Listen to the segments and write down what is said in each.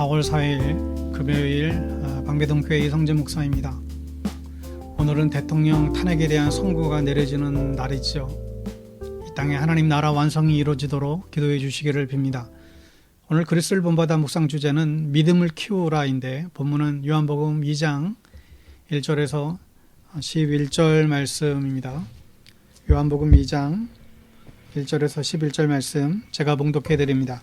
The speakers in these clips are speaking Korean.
4월 4일 금요일 아, 방배동 교회 성재 목사입니다. 오늘은 대통령 탄핵에 대한 선고가 내려지는 날이죠. 이 땅에 하나님 나라 완성이 이루어지도록 기도해 주시기를 빕니다. 오늘 그리스를 본받아 묵상 주제는 믿음을 키우라인데 본문은 요한복음 2장 1절에서 11절 말씀입니다. 요한복음 2장 1절에서 11절 말씀 제가 봉독해 드립니다.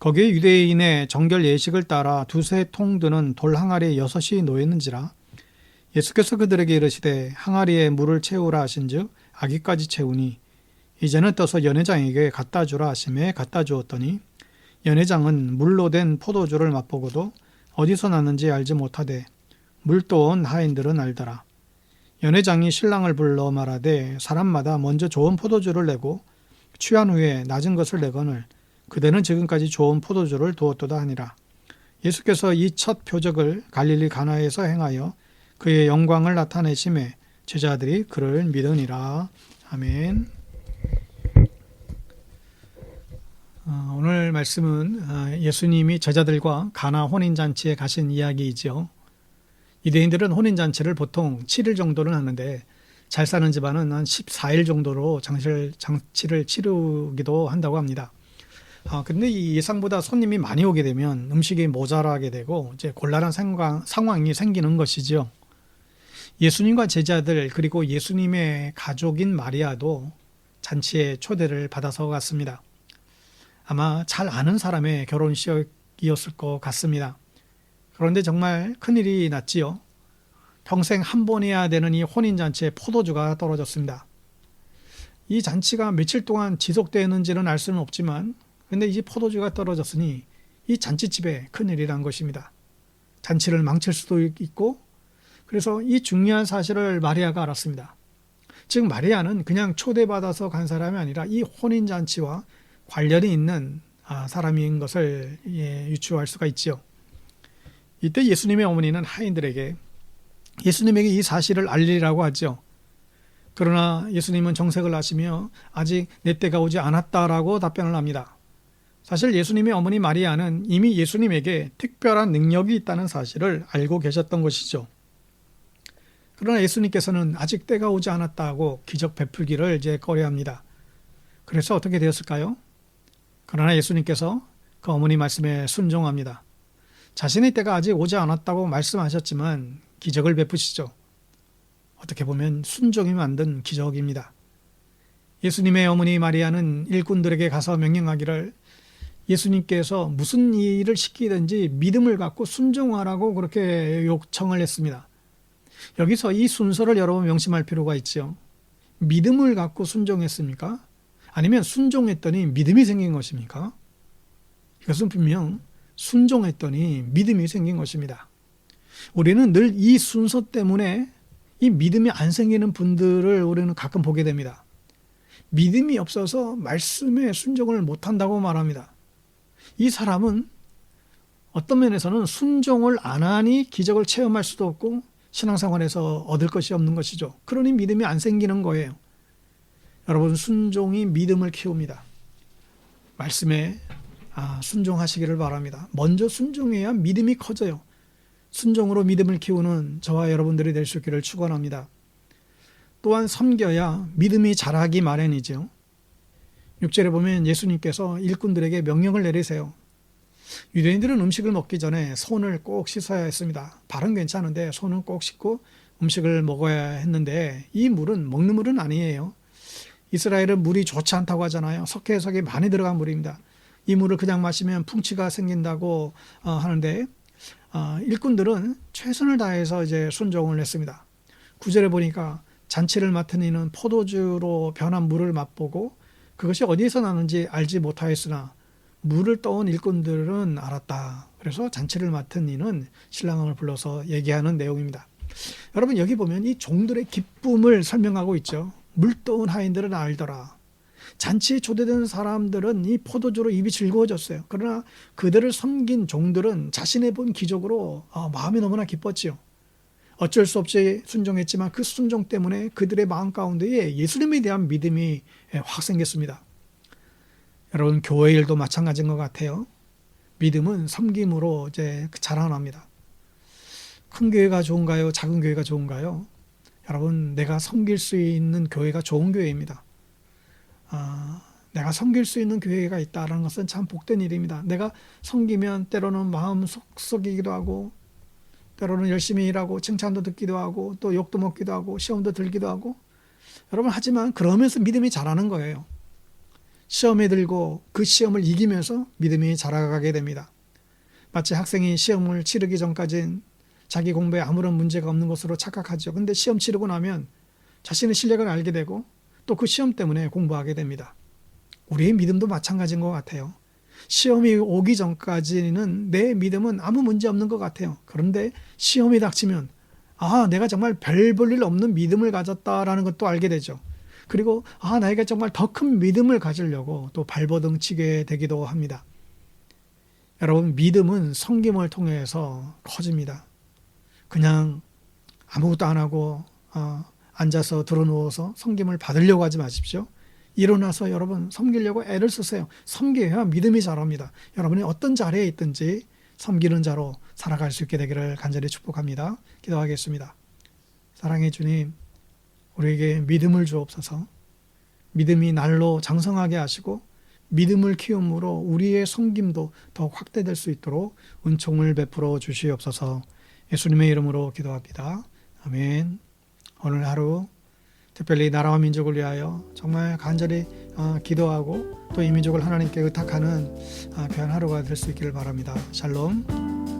거기에 유대인의 정결 예식을 따라 두세 통 드는 돌 항아리 여섯이 놓였는지라 예수께서 그들에게 이르시되 항아리에 물을 채우라 하신즉 아기까지 채우니 이제는 떠서 연회장에게 갖다 주라 하심에 갖다 주었더니 연회장은 물로 된 포도주를 맛보고도 어디서 났는지 알지 못하되 물도 온 하인들은 알더라. 연회장이 신랑을 불러 말하되 사람마다 먼저 좋은 포도주를 내고 취한 후에 낮은 것을 내거늘 그대는 지금까지 좋은 포도주를 두었도다 하니라. 예수께서 이 첫 표적을 갈릴리 가나에서 행하여 그의 영광을 나타내심에 제자들이 그를 믿으니라. 아멘. 어, 오늘 말씀은 어, 예수님이 제자들과 가나 혼인잔치에 가신 이야기이죠. 유대인들은 혼인잔치를 보통 7일 정도는 하는데 잘 사는 집안은 한 14일 정도로 장치를 치르기도 한다고 합니다. 아, 근데 이 예상보다 손님이 많이 오게 되면 음식이 모자라게 되고 이제 곤란한 상황, 상황이 생기는 것이죠. 예수님과 제자들 그리고 예수님의 가족인 마리아도 잔치에 초대를 받아서 갔습니다. 아마 잘 아는 사람의 결혼식이었을 것 같습니다. 그런데 정말 큰일이 났지요. 평생 한 번 해야 되는 이 혼인잔치에 포도주가 떨어졌습니다. 이 잔치가 며칠 동안 지속되는지는 알 수는 없지만 근데 이제 포도주가 떨어졌으니 이 잔치집에 큰일이 난 것입니다. 잔치를 망칠 수도 있고 그래서 이 중요한 사실을 마리아가 알았습니다. 즉 마리아는 그냥 초대받아서 간 사람이 아니라 이 혼인 잔치와 관련이 있는 아, 사람인 것을 예, 유추할 수가 있지요. 이때 예수님의 어머니는 하인들에게 예수님에게 이 사실을 알리라고 하죠. 그러나 예수님은 정색을 하시며 아직 내 때가 오지 않았다라고 답변을 합니다. 사실 예수님의 어머니 마리아는 이미 예수님에게 특별한 능력이 있다는 사실을 알고 계셨던 것이죠. 그러나 예수님께서는 아직 때가 오지 않았다고 기적 베풀기를 이제 꺼려합니다. 그래서 어떻게 되었을까요? 그러나 예수님께서 그 어머니 말씀에 순종합니다. 자신의 때가 아직 오지 않았다고 말씀하셨지만 기적을 베푸시죠. 어떻게 보면 순종이 만든 기적입니다. 예수님의 어머니 마리아는 일꾼들에게 가서 명령하기를 예수님께서 무슨 일을 시키든지 믿음을 갖고 순종하라고 그렇게 요청을 했습니다. 여기서 이 순서를 여러분 명심할 필요가 있죠. 믿음을 갖고 순종했습니까? 아니면 순종했더니 믿음이 생긴 것입니까? 이것은 분명 순종했더니 믿음이 생긴 것입니다. 우리는 늘 이 순서 때문에 이 믿음이 안 생기는 분들을 우리는 가끔 보게 됩니다. 믿음이 없어서 말씀에 순종을 못한다고 말합니다. 이 사람은 어떤 면에서는 순종을 안 하니 기적을 체험할 수도 없고 신앙생활에서 얻을 것이 없는 것이죠. 그러니 믿음이 안 생기는 거예요. 여러분 순종이 믿음을 키웁니다. 말씀에 아, 순종하시기를 바랍니다. 먼저 순종해야 믿음이 커져요. 순종으로 믿음을 키우는 저와 여러분들이 될 수 있기를 축원합니다. 또한 섬겨야 믿음이 자라기 마련이죠. 6절에 보면 예수님께서 일꾼들에게 명령을 내리세요. 유대인들은 음식을 먹기 전에 손을 꼭 씻어야 했습니다. 발은 괜찮은데 손은 꼭 씻고 음식을 먹어야 했는데 이 물은 먹는 물은 아니에요. 이스라엘은 물이 좋지 않다고 하잖아요. 석회석이 많이 들어간 물입니다. 이 물을 그냥 마시면 풍치가 생긴다고 어, 하는데 어, 일꾼들은 최선을 다해서 이제 순종을 했습니다. 구절에 보니까 잔치를 맡은 이는 포도주로 변한 물을 맛보고 그것이 어디에서 나는지 알지 못하였으나 물을 떠온 일꾼들은 알았다. 그래서 잔치를 맡은 이는 신랑을 불러서 얘기하는 내용입니다. 여러분 여기 보면 이 종들의 기쁨을 설명하고 있죠. 물도운 하인들은 알더라. 잔치에 초대된 사람들은 이 포도주로 입이 즐거워졌어요. 그러나 그들을 섬긴 종들은 자신의 본 기적으로 아, 마음이 너무나 기뻤지요. 어쩔 수 없이 순종했지만 그 순종 때문에 그들의 마음 가운데에 예수님에 대한 믿음이 예, 확 생겼습니다. 여러분 교회 일도 마찬가지인 것 같아요. 믿음은 섬김으로 이제 자라납니다. 큰 교회가 좋은가요? 작은 교회가 좋은가요? 여러분 내가 섬길 수 있는 교회가 좋은 교회입니다. 아, 내가 섬길 수 있는 교회가 있다는 것은 참 복된 일입니다. 내가 섬기면 때로는 마음 속썩이기도 하고 때로는 열심히 일하고 칭찬도 듣기도 하고 또 욕도 먹기도 하고 시험도 들기도 하고 여러분 하지만 그러면서 믿음이 자라는 거예요. 시험에 들고 그 시험을 이기면서 믿음이 자라가게 됩니다. 마치 학생이 시험을 치르기 전까진 자기 공부에 아무런 문제가 없는 것으로 착각하죠. 근데 시험 치르고 나면 자신의 실력을 알게 되고 또 그 시험 때문에 공부하게 됩니다. 우리의 믿음도 마찬가지인 것 같아요. 시험이 오기 전까지는 내 믿음은 아무 문제 없는 것 같아요. 그런데 시험이 닥치면 아, 내가 정말 별 볼 일 없는 믿음을 가졌다라는 것도 알게 되죠. 그리고 아, 나에게 정말 더 큰 믿음을 가지려고 또 발버둥 치게 되기도 합니다. 여러분, 믿음은 성김을 통해서 커집니다. 그냥 아무것도 안 하고 어, 앉아서 들어누워서 섬김을 받으려고 하지 마십시오. 일어나서 여러분 섬기려고 애를 쓰세요. 섬겨야 믿음이 자랍니다. 여러분이 어떤 자리에 있든지 섬기는 자로 살아갈 수 있게 되기를 간절히 축복합니다. 기도하겠습니다. 사랑해 주님, 우리에게 믿음을 주옵소서. 믿음이 날로 장성하게 하시고 믿음을 키움으로 우리의 섬김도 더욱 확대될 수 있도록 은총을 베풀어 주시옵소서. 예수님의 이름으로 기도합니다. 아멘. 오늘 하루 특별히 나라와 민족을 위하여 정말 간절히 어, 기도하고 또 이 민족을 하나님께 의탁하는 어, 귀한 하루가 될 수 있기를 바랍니다. 샬롬.